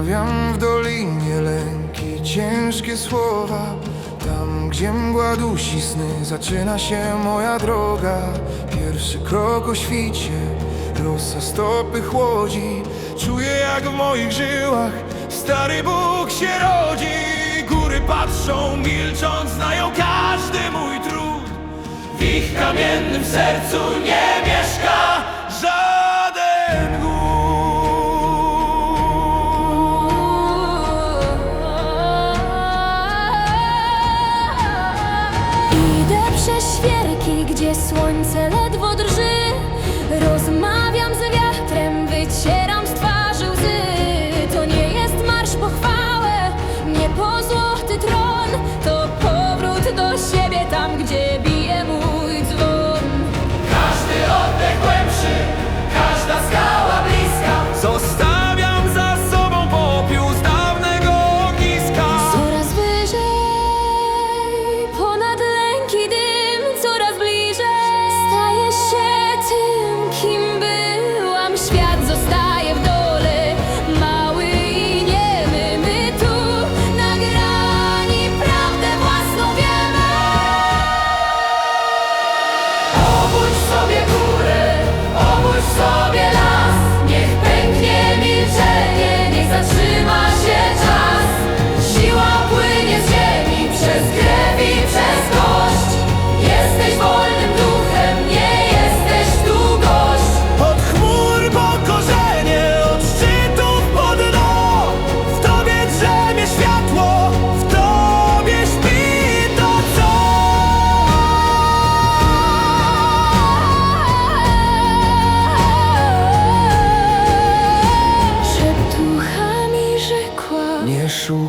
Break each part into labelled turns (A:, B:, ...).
A: Zostawiam w dolinie lęki, ciężkie słowa. Tam, gdzie mgła dusi sny, zaczyna się moja droga. Pierwszy krok o świcie, rosa stopy chłodzi. Czuję jak w moich żyłach stary Bóg się rodzi. Góry patrzą, milcząc, znają każdy mój trud. W ich kamiennym sercu nie mieszka
B: this one
A: till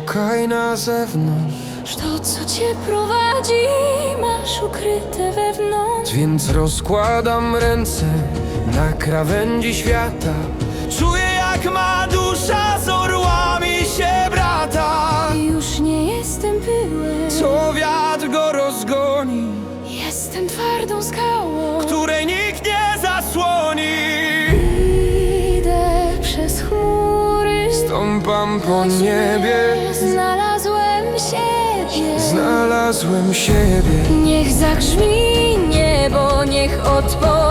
A: szukaj na zewnątrz.
B: To co cię prowadzi masz ukryte wewnątrz.
A: Więc rozkładam ręce na krawędzi świata. Czuję jak ma dusza z orłami się brata.
B: Już nie jestem pyłem
A: Co wiatr go rozgoni.
B: Jestem twardą skałą
A: Której nie Stąpam po niebie.
B: Znalazłem siebie.
A: Znalazłem siebie.
B: Niech zagrzmi niebo, niech odpowie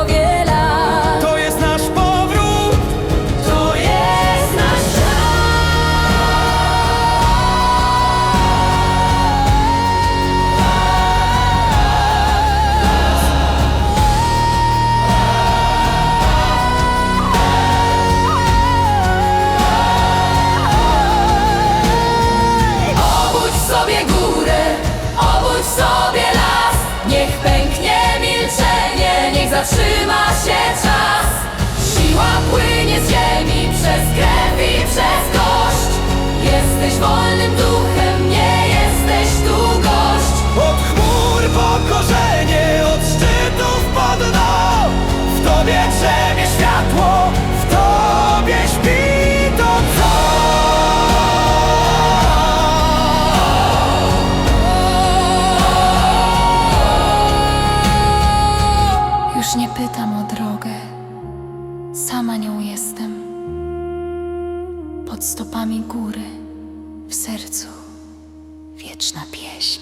B: zatrzyma się czas. Siła płynie z ziemi przez krew i przez kość. Jesteś wolnym duchem, Pod stopami góry, w sercu wieczna pieśń.